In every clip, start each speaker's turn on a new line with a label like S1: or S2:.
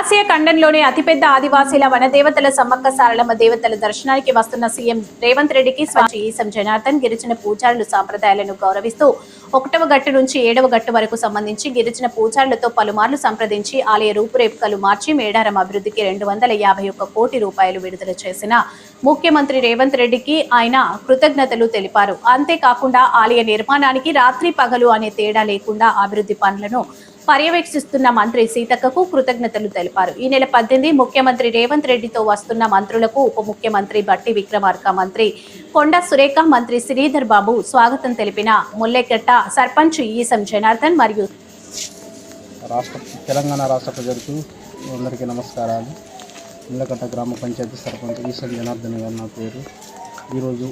S1: Asia ఖండంలోనే అతిపెద్ద ఆదివాసీల వనదేవతల సమ్మక్క సారలమ్మ దేవతల దర్శనానికి వస్తున్న సీఎం రేవంత్ రెడ్డికి స్వామి ఈసం జనార్దన్ గిరిజన పూజారులు సాంప్రదాయాలను గౌరవిస్తూ ఒకటవ గట్టు నుంచి ఏడవ గట్టు వరకు సంబంధించి గిరిజన పూజారులతో పలుమార్లు సంప్రదించి ఆలయ రూపురేఖలు మార్చి మేడారం అభివృద్ధికి రెండు వందల యాభై ఒక్క కోటి రూపాయలు విడుదల చేసిన ముఖ్యమంత్రి రేవంత్ రెడ్డికి ఆయన కృతజ్ఞతలు తెలిపారు. అంతేకాకుండా ఆలయ నిర్మాణానికి రాత్రి పగలు అనే తేడా లేకుండా అభివృద్ధి పనులను పర్యవేక్షిస్తున్న మంత్రి సీతక్కకు కృతజ్ఞతలు తెలిపారు. ఈ నెల పద్దెనిమిది ముఖ్యమంత్రి రేవంత్ రెడ్డితో వస్తున్న మంత్రులకు ఉప ముఖ్యమంత్రి బట్టి విక్రమార్క మంత్రి కొండ సురేఖ మంత్రి శ్రీధర్ బాబు స్వాగతం తెలిపిన ముల్లెగట్ట సర్పంచ్ ఈసం జనార్దన్ మరియు
S2: రాష్ట్ర తెలంగాణ రాష్ట్ర ప్రజలకు అందరికీ నమస్కారాలు. ముల్లకట్ట గ్రామ పంచాయతీ సర్పంచ్ ఈశ్వర్ జనార్దన్ గారు నా పేరు. ఈరోజు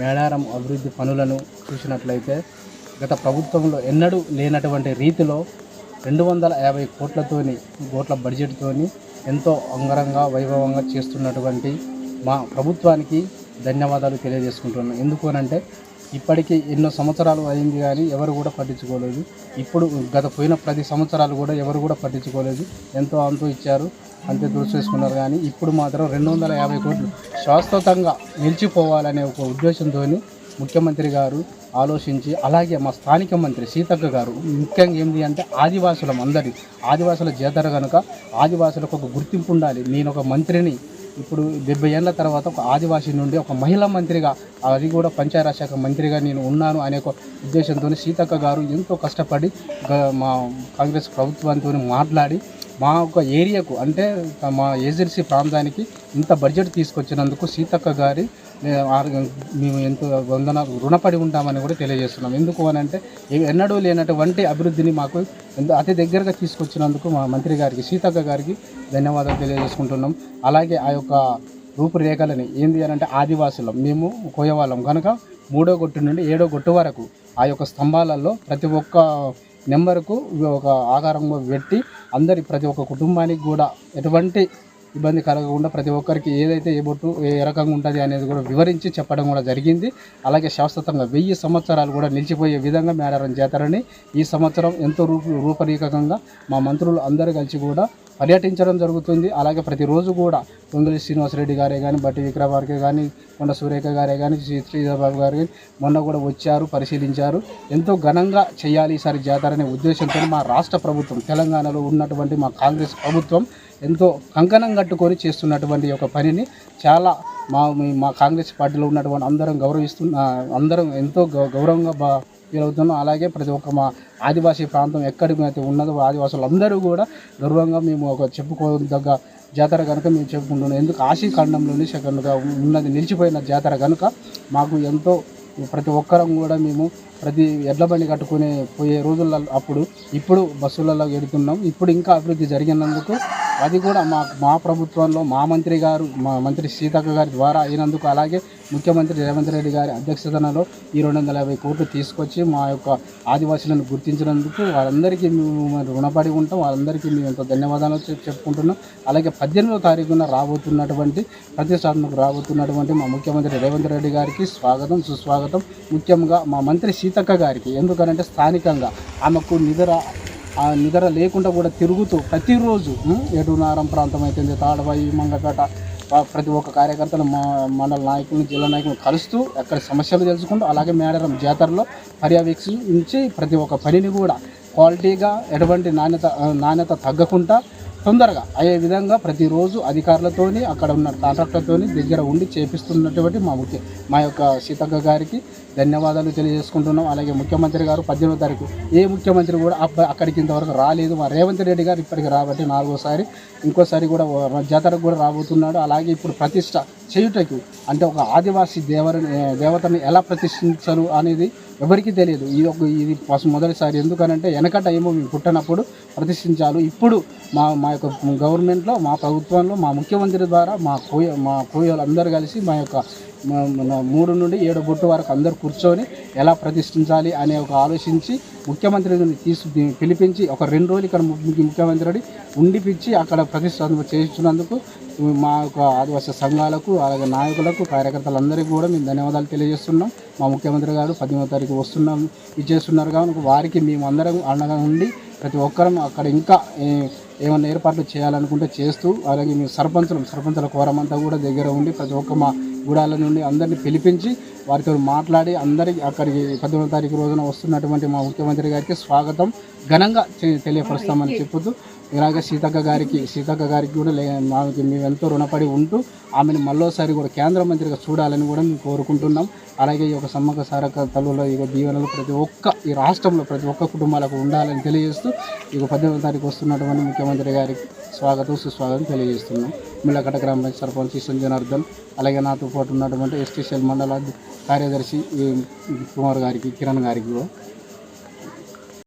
S2: మేడారం అభివృద్ధి పనులను చూసినట్లయితే గత ప్రభుత్వంలో ఎన్నడూ లేనటువంటి రీతిలో రెండు వందల యాభై కోట్లతోని కోట్ల బడ్జెట్తోని ఎంతో అంగరంగ వైభవంగా చేస్తున్నటువంటి మా ప్రభుత్వానికి ధన్యవాదాలు తెలియజేసుకుంటున్నాను. ఎందుకు అనంటే ఇప్పటికీ ఎన్నో సంవత్సరాలు అయింది కానీ ఎవరు కూడా పట్టించుకోలేదు. ఇప్పుడు గత పోయిన ప్రతి సంవత్సరాలు కూడా ఎవరు కూడా పట్టించుకోలేదు. ఎంతో అంతో ఇచ్చారు అంతే దూసేసుకున్నారు కానీ ఇప్పుడు మాత్రం రెండు వందల యాభై కోట్లు శాశ్వతంగా నిలిచిపోవాలనే ఒక ఉద్దేశంతో ముఖ్యమంత్రి గారు ఆలోచించి అలాగే మా స్థానిక మంత్రి సీతక్క గారు ముఖ్యంగా ఏంటి అంటే ఆదివాసులం అందరి ఆదివాసుల జాతర కనుక ఆదివాసులకు ఒక గుర్తింపు ఉండాలి. నేను ఒక మంత్రిని ఇప్పుడు డెబ్బై ఏళ్ళ తర్వాత ఒక ఆదివాసీ నుండి ఒక మహిళా మంత్రిగా అది కూడా పంచాయతీ శాఖ మంత్రిగా నేను ఉన్నాను అనే ఒక ఉద్దేశంతో సీతక్క గారు ఎంతో కష్టపడి మా కాంగ్రెస్ ప్రభుత్వంతో మాట్లాడి మా ఒక ఏరియాకు అంటే మా ఏజెన్సీ ప్రాంతానికి ఇంత బడ్జెట్ తీసుకొచ్చినందుకు సీతక్క గారి మేము ఎంతో వందన రుణపడి ఉంటామని కూడా తెలియజేస్తున్నాం. ఎందుకు అని అంటే ఎన్నడూ లేనటువంటి అభివృద్ధిని మాకు ఎంత అతి దగ్గరగా తీసుకొచ్చినందుకు మా మంత్రి గారికి సీతక్క గారికి ధన్యవాదాలు తెలియజేసుకుంటున్నాం. అలాగే ఆ యొక్క రూపురేఖలని ఏంది అని అంటే ఆదివాసులం. మేము కోయవాళ్ళం. కనుక మూడో గొట్టు నుండి ఏడో గొట్టు వరకు ఆ యొక్క స్తంభాలలో ప్రతి ఒక్క నెంబర్కు ఒక ఆకారంగా పెట్టి అందరి ప్రతి ఒక్క కుటుంబానికి కూడా ఎటువంటి ఇబ్బంది కలగకుండా ప్రతి ఒక్కరికి ఏదైతే ఏ బొట్టు ఏ రకంగా ఉంటుంది అనేది కూడా వివరించి చెప్పడం కూడా జరిగింది. అలాగే శాశ్వతంగా వెయ్యి సంవత్సరాలు కూడా నిలిచిపోయే విధంగా మేడారం జాతరని ఈ సంవత్సరం ఎంతో రూపు రూపరేఖంగా మా మంత్రులు అందరూ కలిసి కూడా పర్యటించడం జరుగుతుంది. అలాగే ప్రతిరోజు కూడా పొంగులి శ్రీనివాసరెడ్డి గారే కానీ బట్టి విక్రమార్కే కానీ కొండ సురేఖ గారే కానీ శ్రీ శ్రీధర్బాబు గారు కానీ మొన్న కూడా వచ్చారు పరిశీలించారు. ఎంతో ఘనంగా చేయాలి ఈసారి జాతర అనే ఉద్దేశంతో మా రాష్ట్ర ప్రభుత్వం తెలంగాణలో ఉన్నటువంటి మా కాంగ్రెస్ ప్రభుత్వం ఎంతో కంకణం కట్టుకొని చేస్తున్నటువంటి ఒక పనిని చాలా మా మా కాంగ్రెస్ పార్టీలో ఉన్నటువంటి అందరం గౌరవిస్తున్న అందరం ఎంతో గౌ- గౌరవంగా బా అవుతున్నాం అలాగే ప్రతి ఒక్క మా ఆదివాసీ ప్రాంతం ఎక్కడికి అయితే ఉన్నదో ఆదివాసులు అందరూ కూడా గర్వంగా మేము ఒక చెప్పుకోదగ్గ జాతర కనుక మేము చెప్పుకుంటున్నాం. ఎందుకు ఆశీ ఖండంలోని సెకండ్గా ఉన్నది నిలిచిపోయిన జాతర కనుక మాకు ఎంతో ప్రతి ఒక్కరం కూడా మేము ప్రతి ఎడ్ల బండి కట్టుకునే పోయే రోజులలో అప్పుడు ఇప్పుడు బస్సులలో వెడుతున్నాం ఇప్పుడు ఇంకా అభివృద్ధి జరిగినందుకు అది కూడా మా మా ప్రభుత్వంలో మా మంత్రి గారు మా మంత్రి సీతక్క గారి ద్వారా అయినందుకు అలాగే ముఖ్యమంత్రి రేవంత్ రెడ్డి గారి అధ్యక్షతనలో ఈ రెండు వందల యాభై కోట్లు తీసుకొచ్చి మా యొక్క ఆదివాసులను గుర్తించినందుకు వారందరికీ మేము రుణపడి ఉంటాం. వాళ్ళందరికీ మేము ఎంతో ధన్యవాదాలు చెప్పుకుంటున్నాం. అలాగే పద్దెనిమిదో తారీఖున రాబోతున్నటువంటి ప్రతిష్టాత్మకు రాబోతున్నటువంటి మా ముఖ్యమంత్రి రేవంత్ రెడ్డి గారికి స్వాగతం సుస్వాగతం. ముఖ్యంగా మా మంత్రి సీతక్క గారికి ఎందుకనంటే స్థానికంగా ఆమెకు నిద్ర ఆ నిద్ర లేకుండా కూడా తిరుగుతూ ప్రతిరోజు ఉం, ఎటునారం ప్రాంతం అయితే తాడబాయి మంగపేట ప్రతి ఒక్క కార్యకర్తలు మా మండల నాయకులను జిల్లా నాయకులను కలుస్తూ అక్కడ సమస్యలు తెలుసుకుంటూ అలాగే మేడారం జాతరలో పర్యవేక్షించి ప్రతి ఒక్క పనిని కూడా క్వాలిటీగా ఎటువంటి నాణ్యత నాణ్యత తగ్గకుండా తొందరగా. అయ్యే విధంగా ప్రతిరోజు అధికారులతోని అక్కడ ఉన్న కాంట్రాక్టర్తోని దగ్గర ఉండి చేపిస్తున్నటువంటి మా ముఖ్య మా యొక్క సీతక్క గారికి ధన్యవాదాలు తెలియజేసుకుంటున్నాం. అలాగే ముఖ్యమంత్రి గారు పద్దెనిమిదో తారీఖు ఏ ముఖ్యమంత్రి కూడా అబ్బ- అక్కడికి ఇంతవరకు రాలేదు. మా రేవంత్ రెడ్డి గారు ఇప్పటికి రాబట్టి నాలుగోసారి ఇంకోసారి కూడా జాతరకు కూడా రాబోతున్నాడు. అలాగే ఇప్పుడు ప్రతిష్ట చేయుటకు అంటే ఒక ఆదివాసీ దేవర దేవతను ఎలా ప్రతిష్ఠించరు అనేది ఎవరికీ తెలియదు. ఇది ఒక ఇది మొదటిసారి. ఎందుకనంటే వెనకట ఏమో మేము పుట్టినప్పుడు ప్రతిష్ఠించాలి. ఇప్పుడు మా మా యొక్క గవర్నమెంట్లో మా ప్రభుత్వంలో మా ముఖ్యమంత్రి ద్వారా మా కోయ మా కోయలు అందరూ కలిసి మా యొక్క మూడు నుండి ఏడు బొట్టు వరకు అందరు కూర్చొని ఎలా ప్రతిష్ఠించాలి అనే ఒక ఆలోచించి ముఖ్యమంత్రిని తీసు పిలిపించి ఒక రెండు రోజులు ఇక్కడ ము- ముఖ్యమంత్రిని ఉండిపించి అక్కడ ప్రతిష్టాత్మక చేస్తున్నందుకు మా యొక్క ఆదివాసీ సంఘాలకు అలాగే నాయకులకు కార్యకర్తలందరికీ కూడా మేము ధన్యవాదాలు తెలియజేస్తున్నాం. మా ముఖ్యమంత్రి గారు పద్దెనిమిదో తారీఖు వస్తున్నాం ఇచ్చేస్తున్నారు కాబట్టి వారికి మేము అందరం అండగా ఉండి ప్రతి ఒక్కరం అక్కడ ఇంకా ఏమైనా ఏర్పాట్లు చేయాలనుకుంటే చేస్తూ అలాగే మీ సర్పంచులు సర్పంచుల కోరమంతా కూడా దగ్గర ఉండి ప్రతి ఒక్క మా గూడాల నుండి అందరినీ పిలిపించి వారితో మాట్లాడి అందరికి అక్కడికి పద్దెనిమిది తారీఖు రోజున వస్తున్నటువంటి మా ముఖ్యమంత్రి గారికి స్వాగతం. ఘనంగా తెలియపరుస్తామని చెప్పుతూ ఇలాగే సీతక్క గారికి సీతక్క గారికి కూడా లే మాకు మేమెంతో రుణపడి ఉంటూ ఆమెను మళ్ళోసారి కూడా కేంద్ర మంత్రిగా చూడాలని కూడా మేము కోరుకుంటున్నాం. అలాగే ఈ యొక్క సమ్మక సారక్క తల్లుల ఈ దీవెనలు ప్రతి ఒక్క ఈ రాష్ట్రంలో ప్రతి ఒక్క కుటుంబాలకు ఉండాలని తెలియజేస్తూ ఈ పద్దెనిమిది తారీఖు వస్తున్నటువంటి ముఖ్యమంత్రి గారికి స్వాగతం సుస్వాగతం తెలియజేస్తున్నాం. మిల్లకట గ్రామ పంచాయతీ సర్పంచ్ సంజనార్దన్ అలాగే నాతో పాటు ఉన్నటువంటి ఎస్టీసీఎల్ మండల కార్యదర్శి కుమార్ గారికి కిరణ్ గారికి కూడా